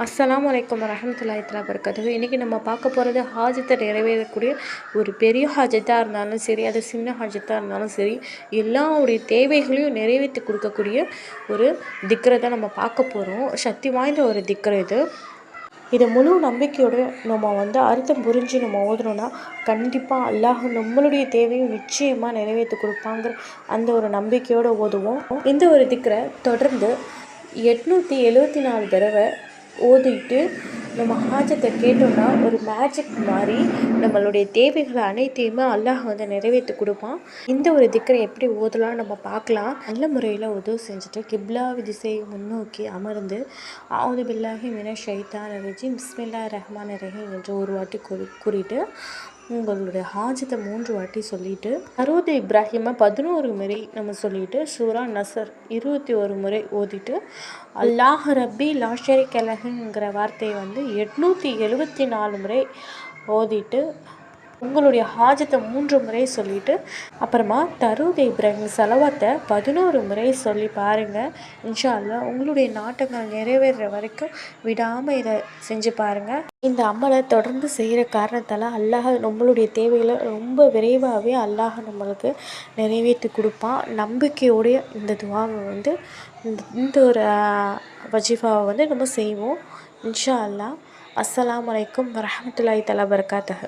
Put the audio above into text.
அஸ்லாம் வலைக்கம் வரஹமத்துல்லாஹி தஆலா பரக்காத்துஹு இன்றைக்கி நம்ம பார்க்க போகிறது ஹாஜத்தை நிறைவேறக்கூடிய ஒரு பெரிய ஹாஜத்தாக இருந்தாலும் சரி அது சின்ன ஹாஜத்தாக இருந்தாலும் சரி எல்லாருடைய தேவைகளையும் நிறைவேற்றி கொடுக்கக்கூடிய ஒரு திக்கரை தான் நம்ம பார்க்க போகிறோம் சக்தி வாய்ந்த ஒரு திக்கரை இது. இதை முழு நம்பிக்கையோடு நம்ம வந்து அர்த்தம் புரிஞ்சு நம்ம ஓதுனோன்னா கண்டிப்பாக அல்லாஹ் நம்மளுடைய தேவையும் நிச்சயமாக நிறைவேற்றி கொடுப்பாங்கிற அந்த ஒரு நம்பிக்கையோடு ஓதுவோம். இந்த ஒரு திக்கரை தொடர்ந்து எட்நூற்றி எழுபத்தி நாலு தடவை ஓதிட்டு நம்ம ஹாஜத்தை கேட்டோம்னா ஒரு மேஜிக் மாதிரி நம்மளுடைய தேவைகளை அனைத்தையுமே அல்லாஹ் வந்து நிறைவேற்றி கொடுப்பான். இந்த ஒரு திக்கரை எப்படி ஓதலாம் நம்ம பார்க்கலாம். நல்ல முறையில் உதவு செஞ்சுட்டு கிப்லா விதிசை முன்னோக்கி அமர்ந்து ஆவுது பில்லாஹி மின ஷைத்தான் ரஜி பிஸ்மில்லா ரஹ்மான் ரஹீம் என்று ஒரு வாட்டி கூறி கூறிட்டு உங்களுடைய ஹாஜத்தை மூன்று வாட்டி சொல்லிட்டு அறுபது இப்ராஹிமை பதினோரு முறை நம்ம சொல்லிட்டு சூரா நசர் இருபத்தி ஒரு முறை ஓதிட்டு அல்லாஹ் ரப்பி லாஷரி கலகுங்கிற வார்த்தையை வந்து எட்நூற்றி எழுபத்தி நாலு முறை ஓதிட்டு உங்களுடைய ஹாஜத்தை மூன்று முறை சொல்லிவிட்டு அப்புறமா தருவது இப்ராஹிம் செலவாத்தை பதினோரு முறை சொல்லி பாருங்கள் இன்ஷா அல்லா உங்களுடைய நாட்டங்கள் நிறைவேற வரைக்கும் விடாமல் இதை செஞ்சு பாருங்கள் இந்த அமலை தொடர்ந்து செய்கிற காரணத்தால் அல்லாஹ் நம்மளுடைய தேவைகளை ரொம்ப விரைவாகவே அல்லாஹ் நம்மளுக்கு நிறைவேற்றி கொடுப்பான். நம்பிக்கையோடைய இந்த துவாவை வந்து இந்த ஒரு வஜிஃபாவை வந்து நம்ம செய்வோம். இன்ஷா அல்லா அஸ்லாம் வலைக்கம் வரமத்துல்லாய் தலா பரகாத்தஹ